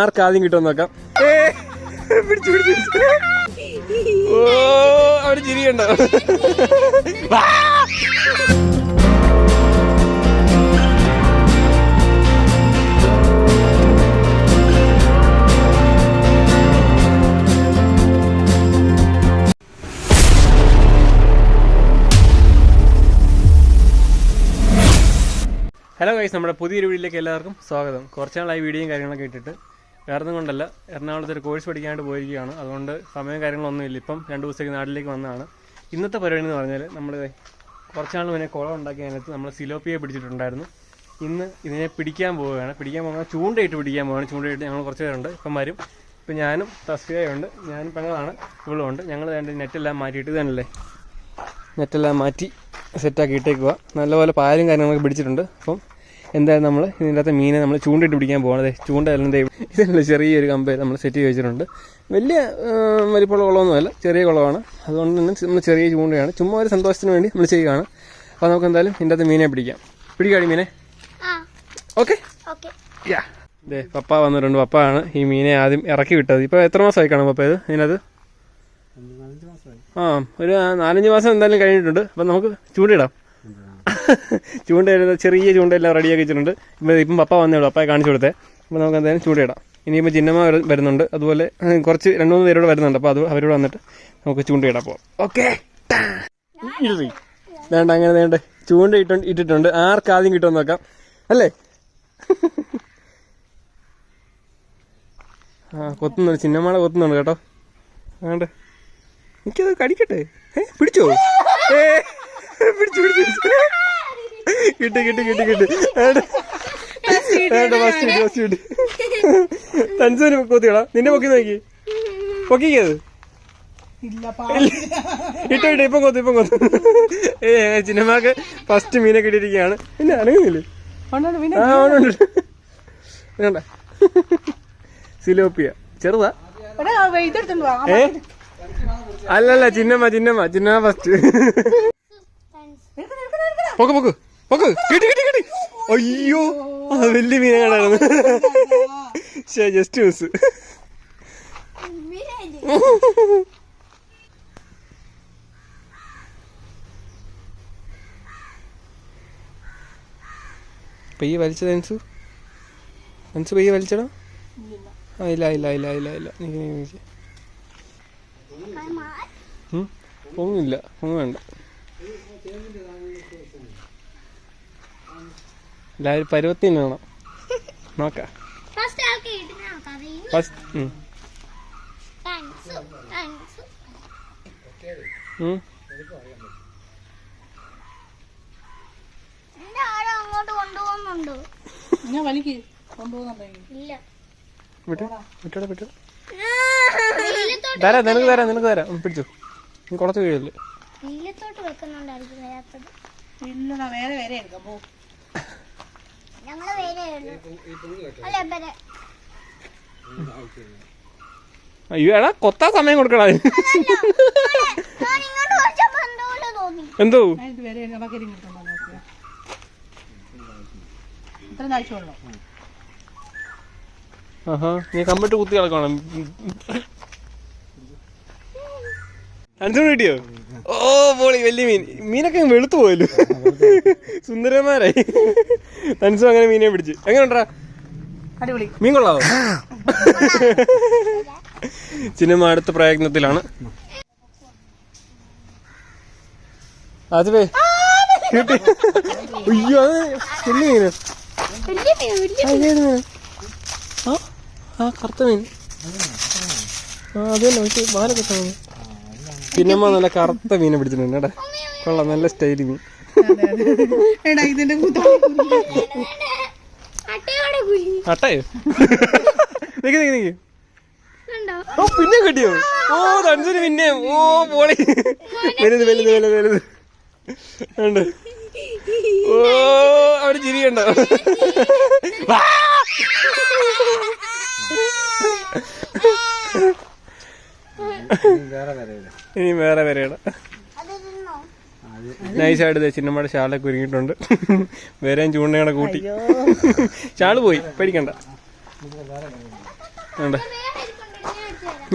ആർക്ക് ആദ്യം കിട്ടുമെന്ന് നോക്കാം. പിടിച്ചു പിടിച്ചു. ഓ അവിടെ ചിരിയുണ്ടോ. ഹലോ ഗൈസ് നമ്മുടെ പുതിയൊരു വീഡിയോയിലേക്ക് എല്ലാവർക്കും സ്വാഗതം. കുറച്ച് നാളായി വീഡിയോയും കാര്യങ്ങളൊക്കെ ഇട്ടിട്ട്. വേറെ ഒന്നും കൊണ്ടല്ല എറണാകുളത്ത് ഒരു കോഴ്സ് പഠിക്കാനായിട്ട് പോയിരിക്കുകയാണ്. അതുകൊണ്ട് സമയം കാര്യങ്ങളൊന്നും ഇല്ല. ഇപ്പം രണ്ട് ദിവസത്തേക്ക് നാട്ടിലേക്ക് വന്നതാണ്. ഇന്നത്തെ പരിപാടി എന്ന് പറഞ്ഞാൽ നമ്മൾ കുറച്ച് നാൾ മുന്നേ കുളം ഉണ്ടാക്കിയ നമ്മൾ സിലോപ്പിയെ പിടിച്ചിട്ടുണ്ടായിരുന്നു. ഇന്ന് ഇതിനെ പിടിക്കാൻ പോവുകയാണ്. പിടിക്കാൻ പോകുന്ന ചൂണ്ടയിട്ട് പിടിക്കാൻ പോവുകയാണ്. ചൂണ്ടയിട്ട് ഞങ്ങൾ കുറച്ച് പേരുണ്ട്. ഇപ്പം വരും. ഇപ്പം ഞാനും തസ്ഫിയുണ്ട് ഞാനും പെങ്ങളാണ്. ഇവളുമുണ്ട് ഞങ്ങൾ നെറ്റെല്ലാം മാറ്റിയിട്ട് തന്നെയല്ലേ നെറ്റെല്ലാം മാറ്റി സെറ്റാക്കി ഇട്ടേക്കുക നല്ലപോലെ പാലും കാര്യങ്ങളൊക്കെ പിടിച്ചിട്ടുണ്ട്. അപ്പം എന്തായാലും നമ്മൾ ഇതിന്റെ അകത്ത് മീനെ നമ്മൾ ചൂണ്ടിട്ട് പിടിക്കാൻ പോകണത് ചൂണ്ട ദേ ഇതിനുള്ള ചെറിയൊരു കമ്പ് നമ്മൾ സെറ്റ് ചെയ്ത് വെച്ചിട്ടുണ്ട്. വലിയ വലിപ്പമുള്ള കുളമൊന്നുമല്ല ചെറിയ കുളമാണ്. അതുകൊണ്ട് തന്നെ നമ്മൾ ചെറിയ ചൂണ്ടയാണ്. ചുമ്മാ ഒരു സന്തോഷത്തിന് വേണ്ടി നമ്മൾ ചെയ്യുകയാണ്. അപ്പോൾ നമുക്ക് എന്തായാലും ഇതിന്റെ അകത്ത് മീനെ പിടിക്കാം. പിടിക്കാടി മീനെ? ആ. ഓക്കെ? ഓക്കെ. യാ. ദേ പപ്പ വന്നിട്ടുണ്ട് പപ്പ ആണ് ഈ മീനെ ആദ്യം ഇറക്കി വിട്ടത്. ഇപ്പോൾ എത്ര മാസമായി കാണും പപ്പ ഇത് ഇതിനകത്ത്? ആ ഒരു നാലഞ്ച് മാസം എന്തായാലും കഴിഞ്ഞിട്ടുണ്ട്. അപ്പം നമുക്ക് ചൂണ്ടയിടാം. ചൂണ്ടയിടുന്ന ചെറിയ ചൂണ്ടയെല്ലാം റെഡിയാക്കി വെച്ചിട്ടുണ്ട്. ഇപ്പം ഇപ്പം പപ്പ വന്നേ ഉള്ളൂ. അപ്പയെ കാണിച്ചു കൊടുത്തേ. അപ്പോൾ നമുക്ക് എന്തായാലും ചൂണ്ടയിടാം. ഇനിയിപ്പോൾ ചിന്നമ്മ വരു- വരുന്നുണ്ട്. അതുപോലെ കുറച്ച് രണ്ട് മൂന്ന് പേരോട് വരുന്നുണ്ട്. അപ്പോൾ അത് അവരോട് വന്നിട്ട് നമുക്ക് ചൂണ്ടയിടാം പോവാം. ഓക്കെ. വേണ്ട അങ്ങനെ വേണ്ട. ചൂണ്ട ഇട്ടു ഇട്ടിട്ടുണ്ട്. ആർക്കാദ്യം കിട്ടുമെന്ന് നോക്കാം. അല്ലേ? ആ കൊത്തുന്നുണ്ട്. ചിന്നമ്മയുടെ കൊത്തുന്നുണ്ട് കേട്ടോ. വേണ്ട എനിക്കത് കടിക്കട്ടെ. ഏ പിടിച്ചോ? ഏ പിടിച്ചു പിടിച്ചു. കിട്ടി കിട്ടി കിട്ടി കിട്ടി. ഫസ്റ്റ് കിട്ടി ഫസ്റ്റ് കിട്ടി. തൻസൂന് കൊത്തിയടാ നിന്നെ പൊക്കി നോക്കി. പൊക്കിക്കത്. ഇട്ടോ ഇട്ടോ ഇപ്പം കൊത്തു ഇപ്പം കൊത്തു. ഏ സിനിമക്ക് ഫസ്റ്റ് മീനെ കിട്ടിയിരിക്കുകയാണ്. പിന്നെ അനങ്ങുന്നില്ലേ? ആ ഉണ്ട് വേണ്ട. സിലോപ്പിയ. ചെറുതാ. ഏ? അല്ലല്ല ചിന്നമ്മ ചിന്നമ്മ. ചിന്നമ്മ ഫസ്റ്റ് പൊക്ക് പൊക്ക്. പൊക്ക് കിട്ടി അയ്യോ വലിയ മീനെ കണ്ടായിരുന്നു ശേ ജസ്റ്റ് മിസ് പെയ്യ് വലിച്ചത് അൻസു. അൻസു പെയ്യ് വലിച്ചടാ. ആ ഇല്ല ഇല്ല ഇല്ല ഇല്ല ഇല്ല. നിക്ക് നിക്ക് നിക്ക്. പൊങ്ങില്ല പൊങ്ങ വേണ്ട എല്ലാവരും പരുവത്തിന് വേണം. നോക്കാം. ഫസ്റ്റ് ഞാൻ വലിക്ക് തരാം നിനക്ക് തരാം നിനക്ക് തരാം. പിടിച്ചു. നീ കുറച്ച് വീഴല്ലേ വെക്കുന്നുണ്ടായിരിക്കും ഇല്ലടാ വേറെ വേറെ എടുക്കാം. പോ. ഞങ്ങൾ അയ്യോ എടാ കൊത്താ സമയം കൊടുക്കടാ. ഞാൻ ഇങ്ങോട്ട് കുറച്ചപ്പോ എന്തോ? ആഹാ നീ കമ്പിട്ട് കുത്തി കിടക്കണം അഞ്ചോട് കിട്ടിയോ ഓ പോളി വലിയ മീൻ. മീനൊക്കെ വെളുത്തു പോയല്ലോ. സുന്ദരന്മാരായി. തൻസും അങ്ങനെ മീനെ പിടിച്ച്. എങ്ങനെയുണ്ടാ മീൻ കൊള്ളാവോ? സിനിമ അടുത്ത പ്രയത്നത്തിലാണ്. അതേ കിട്ടി. അയ്യോ വലിയ മീന് ആ, ആ കറുത്ത മീൻ. വാലൊക്കെ പിന്നമ്മ നല്ല കറുത്ത മീനെ പിടിച്ചിട്ടുണ്ട്. കേട്ടാ കൊള്ളാം നല്ല സ്റ്റൈൽ മീൻ. എടാ ഇതിന്റെ അട്ടയോ നിക്ക് നിക്ക് നിക്ക്. കണ്ടോ? ഓ പിന്നെ കിട്ടിയോ? ഓ തണുസിന് പിന്നെ. ഓ പോളി. വലുത് വലുത് വലുത് വലുത്. ഉണ്ട് ഓ അവിടെ ചിരിയുണ്ടോ വാ. ഇനി വേറെ തിന്നോ നൈസായിട്ട് ചിന്നമ്മയുടെ ശാലൊക്കെ ഒരുങ്ങിയിട്ടുണ്ട്. വേറെയും ചൂണ്ടയുടെ കൂട്ടി. ചാൾ പോയി പേടിക്കണ്ട. വേണ്ട.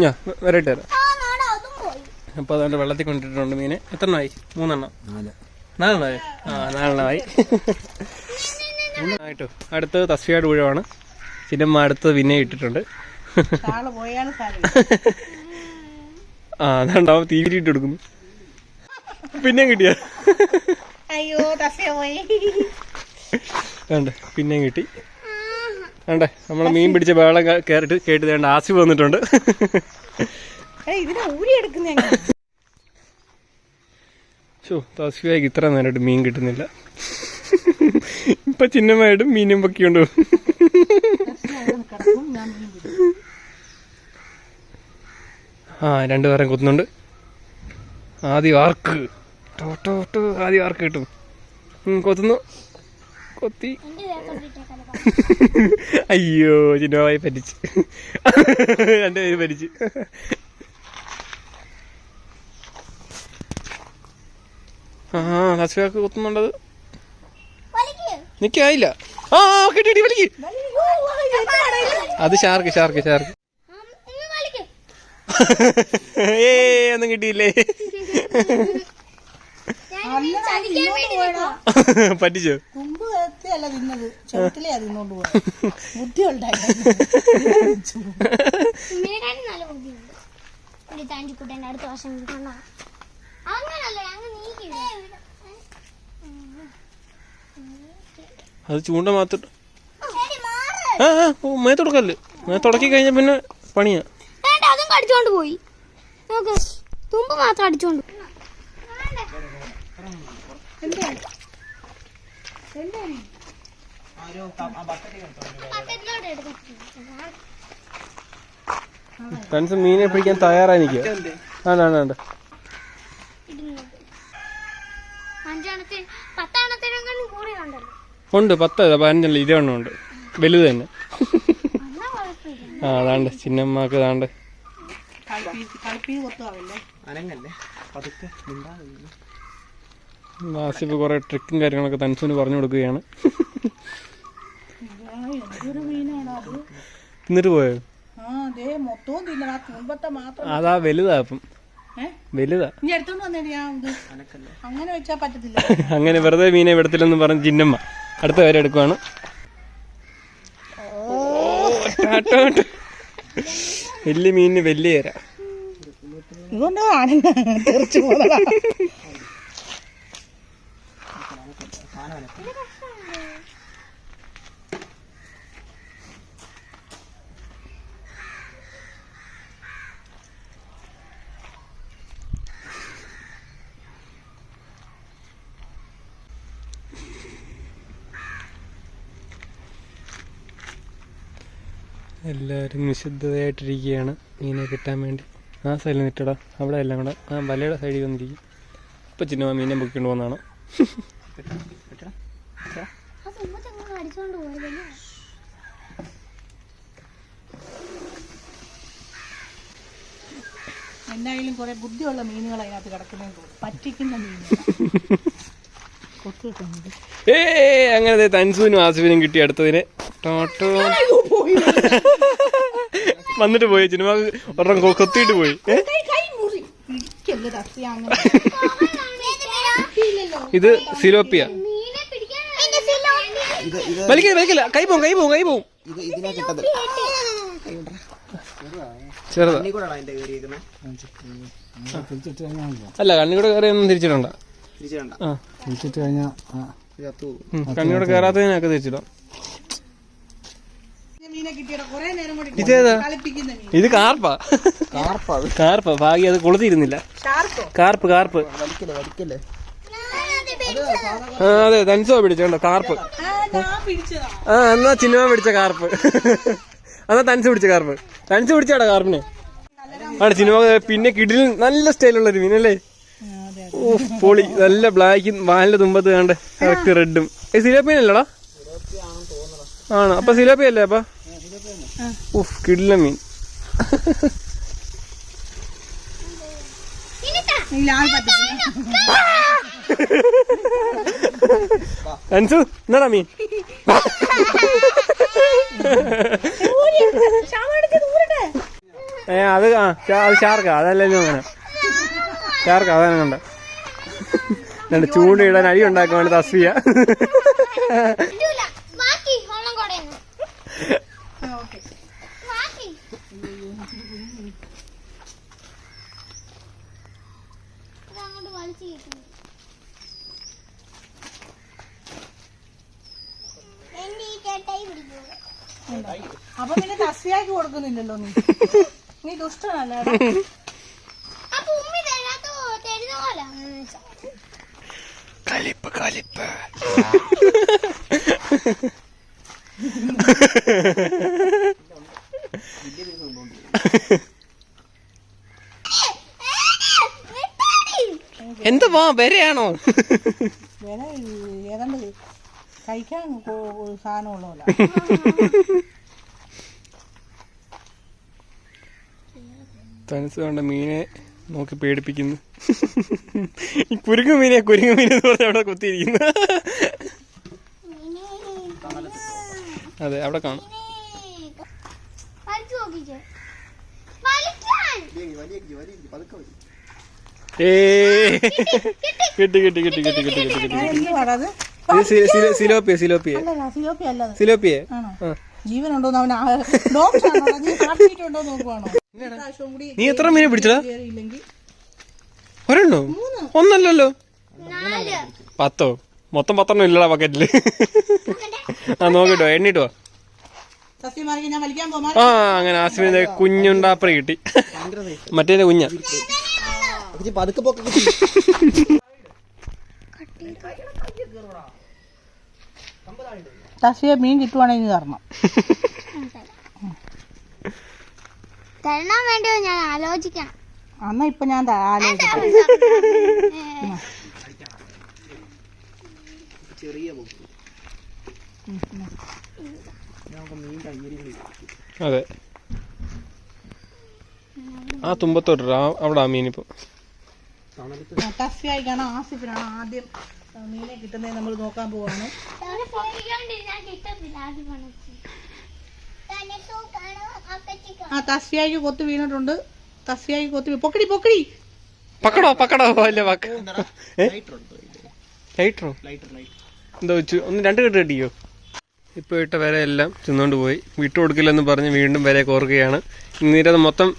ഞാൻ വരട്ടെ തരാം അതും പോയി. അപ്പോൾ അതുകൊണ്ട് വെള്ളത്തിൽ കൊണ്ടിട്ടുണ്ട് മീനെ. എത്ര എണ്ണമായി? മൂന്നെണ്ണം. നാലെണ്ണമായി? ആ നാലെണ്ണമായി. ആയിട്ടോ. അടുത്തത് തസ്ഫിയാട് ഊഴമാണ് ചിന്നമ്മ അടുത്തത് പിന്നെ ഇട്ടിട്ടുണ്ട്. ആ അതാണ്ടാവും തീ ഇട്ട് കൊടുക്കുന്നു പിന്നെയും കിട്ടിയ? അയ്യോ പോയി വേണ്ട പിന്നെയും കിട്ടി. വേണ്ടേ നമ്മളെ മീൻ പിടിച്ച ബഹളം കേ- കേറിട്ട് കേട്ട് വേണ്ട ആസി വന്നിട്ടുണ്ട്. ഷോ ഇത്ര നേരമായിട്ട് മീൻ കിട്ടുന്നില്ല. ഇപ്പൊ ചിഹ്നമായിട്ടും മീനും പൊക്കിയുണ്ട് കിടക്കും ഞാൻ മീൻ പിടിക്കും ആ രണ്ടുപേരും കുത്തുന്നുണ്ട്. ആദ്യം ആർക്ക്? ടോ ടോ ആദ്യം ആർക്ക് കിട്ടും? കൊത്തുന്നു. കൊത്തി. അയ്യോ ചിന്നമായി പറ്റിച്ച്. രണ്ടുപേരും പേര് പറ്റിച്ച്. ആ ഹസ്ബാക്ക് കുത്തുന്നുണ്ടത്. നിൽക്കായില്ല ആ കിട്ടി വലിക്ക്. അത് ഷാർക്ക് ഷാർക്ക് ഷാർക്ക്. ഏ ഒന്നും കിട്ടിയില്ലേ. പറ്റിച്ചോ? അല്ല തിന്നത്. ചെറുത്തിലേ തിന്നോണ്ട് പോയത് ബുദ്ധി അടുത്ത വർഷം അത് ചൂണ്ട മാത്രം മേത്തൊടക്കല്ലേ മാറ്. ആ ആ ഓ, മേ തുടക്കല്ലേ മേ തുടക്കി കഴിഞ്ഞ പിന്നെ പണിയാ. കടിച്ചോണ്ട് പോയി. നമുക്ക് തുമ്പ് മാത്രം അടിച്ചോണ്ട്. ഫ്രണ്ട്സ് മീനെ പിടിക്കാൻ തയ്യാറായി നിൽക്കുക വേണ്ട വേണ്ട ഉണ്ട് പത്ത് പതിനഞ്ചല്ല ഇരുപതെണ്ണം ഉണ്ട്. വലുത് തന്നെ. ആ അതാണ്ട് ചിന്നമ്മക്ക് അതാണ്ട്. വാസിപ്പ് കുറെ ട്രിക്കും കാര്യങ്ങളൊക്കെ തൻസുവിന് പറഞ്ഞു കൊടുക്കുകയാണ്. തിന്നിട്ട് പോയോ? ആ അതേ വലുതാ അപ്പം. വലുതാ. അങ്ങനെ വെച്ചാ പറ്റത്തില്ല. അങ്ങനെ വെറുതെ മീനെ വിടത്തില്ലെന്ന് പറഞ്ഞ് ചിന്നമ്മ അടുത്ത വരെ എടുക്കുവാണ്. ടാറ്റാ. വലിയ മീനിന് വലിയ ഏര ഇതുകൊണ്ട് ആണുങ്ങ തെറിച്ചു പോന്നതാ. എല്ലാവരും നിശബ്ദതയായിട്ടിരിക്കുകയാണ്. മീനെ കിട്ടാൻ വേണ്ടി. ആ സൈഡിൽ നിട്ടടാ അവിടെ എല്ലാം കൂടെ. ആ വലയുടെ സൈഡിൽ വന്നിരിക്കും. ഇപ്പം ചിന്നമ്മ മീനെ പൊക്കിക്കൊണ്ട് പോകുന്നതാണ് എന്തായാലും കുറെ ബുദ്ധിയുള്ള മീനുകൾ അതിനകത്ത് കിടക്കുന്നതെന്ന് പറ്റിക്കുന്ന മീനുകൾ ഏ അങ്ങനെ ദേ തൻസുവിനും ആസിഫിനും കിട്ടി അടുത്തതിന്. ടോട്ടോ വന്നിട്ട് പോയി സിനിമ ഒരെണ്ണം കൊത്തിയിട്ട് പോയി. കൈ കൈ മുറി ഇരിക്കല്ലേ ഇത് സിലോപ്പിയ. മീനെ പിടിക്കാൻ വലിക്കില്ല വലിക്കില്ല. കൈ പോവും കൈ പോവും കൈ പോവും. ചെറുതാ. അല്ല കണ്ണിക്കൂടെ കയറിയൊന്നും തിരിച്ചിടണ്ട. ഉം, കണ്ണിക്കൂടെ കയറാത്തതിനൊക്കെ തിരിച്ചിടാം മീനെ കിട്ടിയുടെ കുറെ നേരം കൂടി ഇതേതാ ഇത് കാർപ്പാ. കാർപ്പാ ഭാഗ്യ അത് കൊളുത്തിരുന്നില്ല കാർപ്പ് കാർപ്പ്. ആ അതെ തൻസോ പിടിച്ചോണ്ടോ കാർപ്പ്. ആ എന്നാ ചിന്മ പിടിച്ച കാർപ്പ്. എന്നാ തൻസ് പിടിച്ച കാർപ്പ്. തൻസ് പിടിച്ചാടാ കാർപ്പിനെ? ആണ് ചിനിമ പിന്നെ കിടിൽ നല്ല സ്റ്റൈലുള്ള ഒരു മീനല്ലേ? അതെ ഓ പൊളി. നല്ല ബ്ലാക്കും വാലിന്റെ തുമ്പത്ത് കണ്ട് കറക്റ്റ് റെഡും. സിലോപ്പിയല്ലേടാ ആണ്? അപ്പൊ സിലോപ്പിയല്ലേ അപ്പൊ? മീൻ. അൻസു എന്നാടാ മീൻ. ഏ അത് അത് ഷാർക്ക അതല്ലല്ലോ അങ്ങനെ. ഷാർക്ക അതാണ് കണ്ട. രണ്ട് ചൂണ്ടയിടാൻ അരി ഉണ്ടാക്കാൻ വേണ്ടി തസ്വിയ. അങ്ങോട്ട് വലിച്ചു കിട്ടുന്നു അപ്പൊ പിന്നെ തസ്യാക്കി കൊടുക്കുന്നില്ലല്ലോ നീ. നീ ദുഷ്ടനല്ലേ? കലിപ്പ് കലിപ്പ്. എന്താ വാ വരെയാണോ? വില ഏതാണ്ട് കഴിക്കാൻ കൊ- ഒരു സാധനമുള്ള തനസ് കണ്ട മീനെ നോക്കി പേടിപ്പിക്കുന്നു. ഈ കുരുങ്ങു മീനെ കുരുങ്ങു മീനെ എന്ന് പറഞ്ഞ അവിടെ കുത്തിയിരിക്കുന്നു. അതെ അവിടെ കാണും. കിട്ടി കിട്ടി കിട്ടി കിട്ടി കിട്ടി കിട്ടി സിലോപ്പിയ സിലോപ്പിയ. അല്ല സിലോപ്പി സിലോപ്പിയ. ആണോ? ആ. ജീവനുണ്ടോന്ന് അവൻ നീ എത്ര മീനെ പിടിച്ചടാ ഒരെണ്ണോ? ഒന്നല്ലല്ലോ. നാല്. പത്തോ? മൊത്തം പത്തെണ്ണം ഇല്ലടാ ബക്കറ്റിൽ ആ നോക്കിട്ടോ എണ്ണിട്ടോ? ആ അങ്ങനെ ആസിമിന്റെ കുഞ്ഞുണ്ടാപ്പറ കിട്ടി. മറ്റേ കുഞ്ഞ. തസ്യ മീൻ കിട്ടുവാണെങ്കിൽ തരണം. തരണം വേണ്ടിയോ ഞാൻ ആലോചിക്കണം. അന്നാ ഇപ്പൊ ഞാൻ ആലോചിക്കാം. ചെറിയ പൊക്ക് അതെ. ആ തുമ്പത്തോട്ട് അവിടെ ആ മീനിപ്പോ തസ്യായിക്കാണോ ആസിഫിനാണോ ആദ്യം മീനെ കിട്ടുന്നത് നമ്മൾ നോക്കാൻ പോവാണ്. ആ തസ്യായിക്ക് കൊത്ത് വീണിട്ടുണ്ട്. തസ്യായിക്ക് കൊത്ത് പൊക്കടി പൊക്കടി. പക്കടോ പക്കടോ അല്ലേ ലൈറ്ററോ ലൈറ്റർ ലൈറ്റർ എന്താ വെച്ചു ഒന്ന് രണ്ട് കെട്ട് കെട്ടിക്കോ. ഇപ്പോൾ ഇട്ട വില എല്ലാം ചെന്നുകൊണ്ട് പോയി. വിട്ട് കൊടുക്കില്ലെന്ന് പറഞ്ഞ് വീണ്ടും വില കോർക്കുകയാണ് ഇന്നീരത് മൊത്തം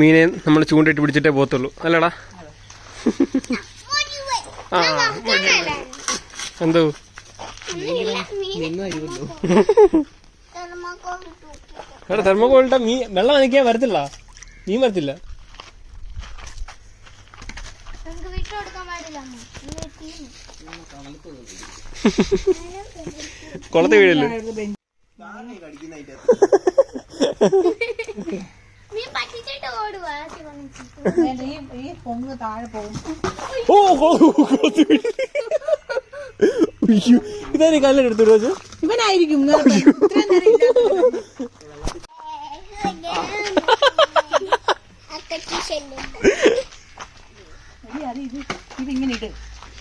മീനെ നമ്മൾ ചൂണ്ടിട്ട് പിടിച്ചിട്ടേ പോത്തുള്ളൂ അല്ലടാ. ആ എന്തോ? എടാ തെർമോകോളിട്ട മീ വെള്ളം നനയ്ക്കാൻ വരത്തില്ല. മീൻ വരത്തില്ല. നമുക്ക് വിട്ടുകൊടുക്കാൻ പാടില്ല. കുളത്തെ വീഴല്ലോ കടിക്കുന്നതിന്റെ കല്ലെടുത്തു പറ്റിച്ചിട്ട് ഇവനായിരിക്കും ആദ്യം പണിച്ച്. വേണ്ട, ഈ ഈ പൊങ്ങ് താഴെ പോകും ഓ ഓ, കുളത്ത് വീഴ്. ഉയ്യോ, ഇതാ നീ കല്ലെടുത്തു വെച്ചു ഇവനായിരിക്കും ഇന്നലെ ഇത്രയും നേരം ഇല്ലാത്തത്. അക്കച്ചി ശല്യം. എടി, അത് ഇത് ഇതിങ്ങനെ ഇട്ട്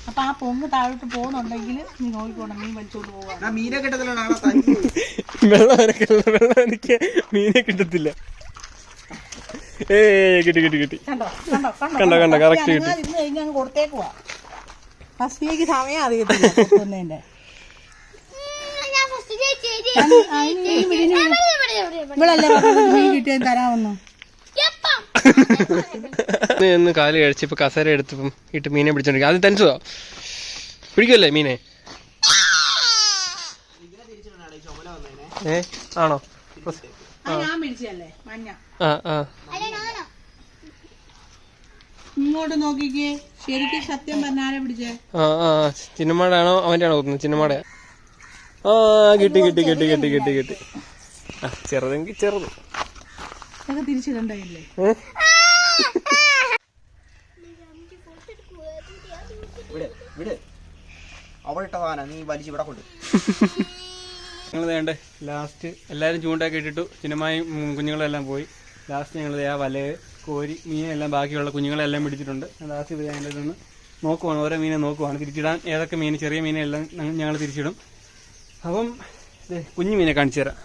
അപ്പൊ ആ പൊങ്ങ് താഴോട്ട് പോകുന്നുണ്ടെങ്കിൽ നീ നോക്കിക്കോണം മീൻ വലിച്ചോണ്ട് പോവാ. മീനെ വെള്ളം നനയ്ക്കല്ല വെള്ളം എനിക്ക് മീനെ കിട്ടത്തില്ല. ഏയ് കിട്ടി കിട്ടി കിട്ടി. കണ്ടോ കണ്ടോ കണ്ടോ കണ്ടോ, കണ്ടോ, correct കിട്ടി. ഇരുന്ന് കഴിഞ്ഞാൽ അങ്ങ് കൊടുത്തേക്കുവാ ഫസ്റ്റിലേക്ക് സമയം അറിയത്തില്ല ഇവിടെ. ഇവളല്ലേ മീൻ കിട്ടിയാൽ തരാമെന്ന്. എപ്പം? ഒന്ന് കാൽ കഴിച്ച് ഇപ്പൊ കസേര എടുത്തപ്പം ഇട്ട് മീനെ പിടിച്ചോണ്ടിരിക്കും അത് തനിച്ചതോ പിടിക്കുമല്ലേ മീനെ? ഏ? ആണോ? ആ ആ. അല്ല, ഞാനോ? ഇങ്ങോട്ട് നോക്കിക്കേ. ശരിക്കും സത്യം പറഞ്ഞാരെ പിടിച്ചേ? ആ ആ. ചിന്നമാടെ ആണോ അവന്റെ ആണോ തോന്നുന്നത് ചിന്നമാടെ ആ കിട്ടി കിട്ടി കിട്ടി കിട്ടി കിട്ടി കിട്ടി. ആ ചെറുതെങ്കിൽ ചെറുത്. ഇതൊക്കെ തിരിച്ചിടണ്ടായില്ലേ? ഞങ്ങൾ വേണ്ടേ ലാസ്റ്റ് എല്ലാവരും ചൂണ്ടൊക്കെ ഇട്ടിട്ടു ചിന്നമായും ഉം, കുഞ്ഞുങ്ങളെല്ലാം പോയി. ലാസ്റ്റ് ഞങ്ങൾ ആ വലയെ കോരി മീനെല്ലാം ബാക്കിയുള്ള കുഞ്ഞുങ്ങളെല്ലാം പിടിച്ചിട്ടുണ്ട്. ലാസ്റ്റ് ഇത് നിന്ന് നോക്കുവാണ് ഓരോ മീനെ നോക്കുവാണ്. തിരിച്ചിടാൻ ഏതൊക്കെ മീൻ ചെറിയ മീനെല്ലാം ഞങ്ങൾ തിരിച്ചിടും. അപ്പം ദേ, കുഞ്ഞു മീനെ കാണിച്ചു തരാം.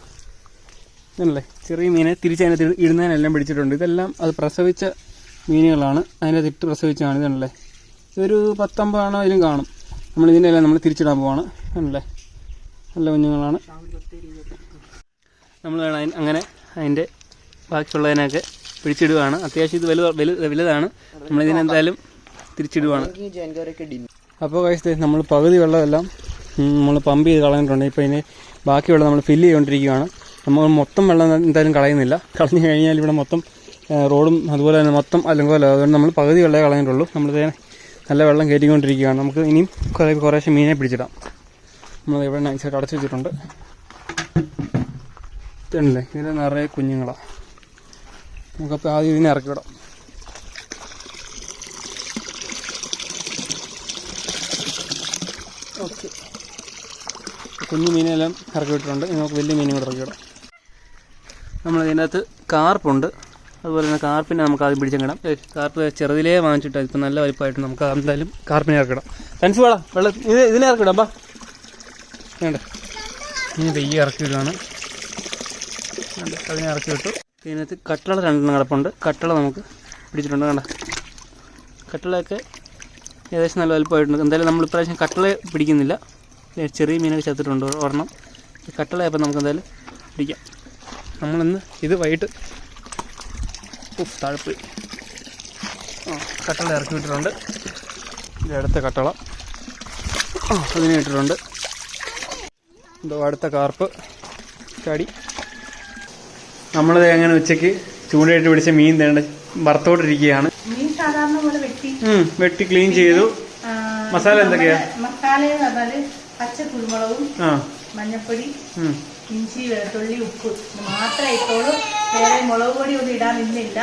ഇതല്ലേ ചെറിയ മീനെ തിരിച്ചതിനകത്ത് ഇട- ഇടുന്നതിനെല്ലാം പിടിച്ചിട്ടുണ്ട്. ഇതെല്ലാം അത് പ്രസവിച്ച മീനുകളാണ്. അതിന്റെ ഇട്ട് പ്രസവിച്ചാണ് ഇതല്ലേ ഇതൊരു പത്തൊമ്പതാണോ അതിലും കാണും. നമ്മൾ ഇതിന്റെ എല്ലാം നമ്മൾ തിരിച്ചിടാൻ പോവാണ്. അല്ലേ നല്ല കുഞ്ഞുങ്ങളാണ്. നമ്മൾ അങ്ങനെ അതിന്റെ ബാക്കിയുള്ളതിനൊക്കെ പിടിച്ചിടുകയാണ് അത്യാവശ്യം ഇത് വലുത് വലു വലുതാണ്. നമ്മളിതിനെന്തായാലും തിരിച്ചിടുകയാണ് അപ്പോൾ കഴിച്ചത് നമ്മൾ പകുതി വെള്ളമെല്ലാം നമ്മൾ പമ്പ് ചെയ്ത് കളഞ്ഞിട്ടുണ്ട്. ഇപ്പോൾ ഇതിന് ബാക്കി വെള്ളം നമ്മൾ ഫില്ല് ചെയ്തുകൊണ്ടിരിക്കുകയാണ്. നമ്മൾ മൊത്തം വെള്ളം എന്തായാലും കളയുന്നില്ല. കളഞ്ഞു കഴിഞ്ഞാൽ ഇവിടെ മൊത്തം റോഡും അതുപോലെ തന്നെ മൊത്തം അല്ലെങ്കിൽ അതുകൊണ്ട് നമ്മൾ പകുതി വെള്ളമേ കളഞ്ഞിട്ടുള്ളൂ. നമ്മളിത് നല്ല വെള്ളം കയറ്റിക്കൊണ്ടിരിക്കുകയാണ്. നമുക്ക് ഇനിയും കുറേ കുറേശ്ശെ മീനെ പിടിച്ചിടാം. നമ്മൾ ഇവിടെ നൈസായിട്ട് അടച്ചു വെച്ചിട്ടുണ്ട്. ഇതല്ലേ ഇതിൽ നിറയെ കുഞ്ഞുങ്ങളാണ് നമുക്കപ്പോൾ ആദ്യം ഇതിനെ ഇറക്കി വിടാം. ഓക്കെ. കുഞ്ഞു മീനെല്ലാം ഇറക്കി വിട്ടിട്ടുണ്ട്. നമുക്ക് വലിയ മീനും കൂടെ ഇറക്കി വിടാം. നമ്മൾ ഇതിനകത്ത് കാർപ്പുണ്ട്. അതുപോലെ തന്നെ കാർപ്പിനെ നമുക്ക് ആദ്യം പിടിച്ചെങ്കിടാം കാർപ്പ് ചെറുതിലേ വാങ്ങിച്ചിട്ട് ഇപ്പം നല്ല വലിപ്പമായിട്ട് നമുക്ക് എന്തായാലും കാർപ്പിനെ ഇറക്കിടാം. തനിച്ച് വേണം വെള്ളം ഇത് ഇതിനെ ഇറക്കിടാം ബാ. വേണ്ട. ഇനി പെയ്യെ ഇറക്കി വിടുകയാണ് അതിനെ ഇറക്കി വിട്ടു. ഇതിനകത്ത് കട്ടള രണ്ടെണ്ണം കിടപ്പുണ്ട്. കട്ടള നമുക്ക് പിടിച്ചിട്ടുണ്ട് കണ്ട. കട്ടളയൊക്കെ ഏകദേശം നല്ല വലുപ്പമായിട്ടുണ്ട്. എന്തായാലും നമ്മൾ ഇപ്രാവശ്യം കട്ടള പിടിക്കുന്നില്ല. ചെറിയ മീനൊക്കെ ചത്തിട്ടുണ്ട് ഒരെണ്ണം. കട്ടളയപ്പം നമുക്ക് എന്തായാലും പിടിക്കാം. നമ്മളിന്ന് ഇത് വൈകിട്ട് ഉഫ് താഴെ ആ കട്ടള ഇറക്കി വിട്ടിട്ടുണ്ട് അടുത്ത കട്ടള. ആ അതിനെ ഇട്ടിട്ടുണ്ട്. എന്തോ അടുത്ത കാർപ്പ് ചാടി നമ്മളിത് എങ്ങനെ ഉച്ചയ്ക്ക് ചൂണ്ടയിട്ട് പിടിച്ച മീൻ തേണ്ട പോലെ വെട്ടി. ക്ലീൻ ചെയ്തു. മസാല എന്തൊക്കെയാ? മസാല പച്ച കുരുമുളകും മഞ്ഞപ്പൊടി. ഇഞ്ചി വെളുത്തുള്ളി ഉപ്പ്. മാത്രമേ ഇപ്പോഴും വേറെ മുളക് പൊടി ഒന്നും ഇടാൻ നിന്നില്ല.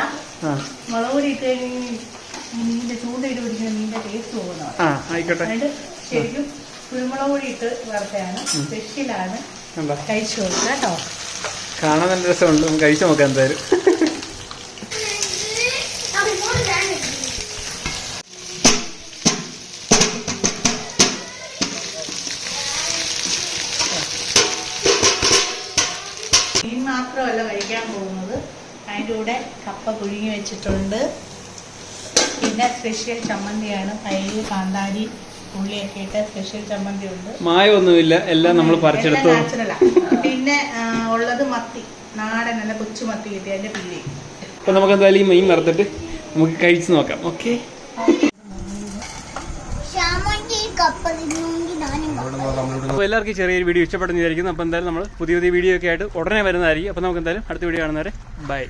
മുളക് പൊടി ഇട്ട് കഴിഞ്ഞാൽ മീനിന്റെ ചൂണ്ടയിട്ട് പിടിക്കുന്ന മീനിന്റെ ടേസ്റ്റ് പോകുന്നതാണ്. അതുകൊണ്ട് ശരിക്കും കുരുമുളക് പൊടി ഇട്ട് വറുത്തതാണ്. സ്പെഷ്യലാണ് കഴിച്ചു നോക്കാം കേട്ടോ. കാണാൻ നല്ല രസമുണ്ട്. കഴിച്ചു നോക്കാം എന്തായാലും. മീൻ മാത്രമല്ല കഴിക്കാൻ പോകുന്നത്. അതിന്റെ കൂടെ കപ്പ പുഴുങ്ങി വെച്ചിട്ടുണ്ട്. പിന്നെ സ്പെഷ്യൽ ചമ്മന്തിയാണ്. തൈര് കാന്താരി ഉള്ളിയൊക്കെ ഇട്ട് സ്പെഷ്യൽ ചമ്മന്തി ഉണ്ട് മായൊന്നുമില്ല എല്ലാം നമ്മൾ പറിച്ചെടുത്തു. പിന്നെ ഉള്ളത് മത്തി. നാടൻ നല്ല കൊച്ചു മത്തി കിട്ടി. അതിന്റെ പിന്നെ അപ്പൊ നമുക്ക് എന്തായാലും ഈ മീൻ വറുത്തിട്ട് നമുക്ക് കഴിച്ചു നോക്കാം. ഓക്കെ കപ്പ ഞാനും അപ്പോൾ എല്ലാവർക്കും ചെറിയൊരു വീഡിയോ ഇഷ്ടപ്പെടുന്നതായിരിക്കും അപ്പോൾ എന്തായാലും നമ്മൾ പുതിയ പുതിയ വീഡിയോ ഒക്കെ ആയിട്ട് ഉടനെ വരുന്നതായിരിക്കും. അപ്പോൾ നമുക്ക് എന്തായാലും അടുത്ത വീഡിയോ കാണുന്നവരെ ബൈ.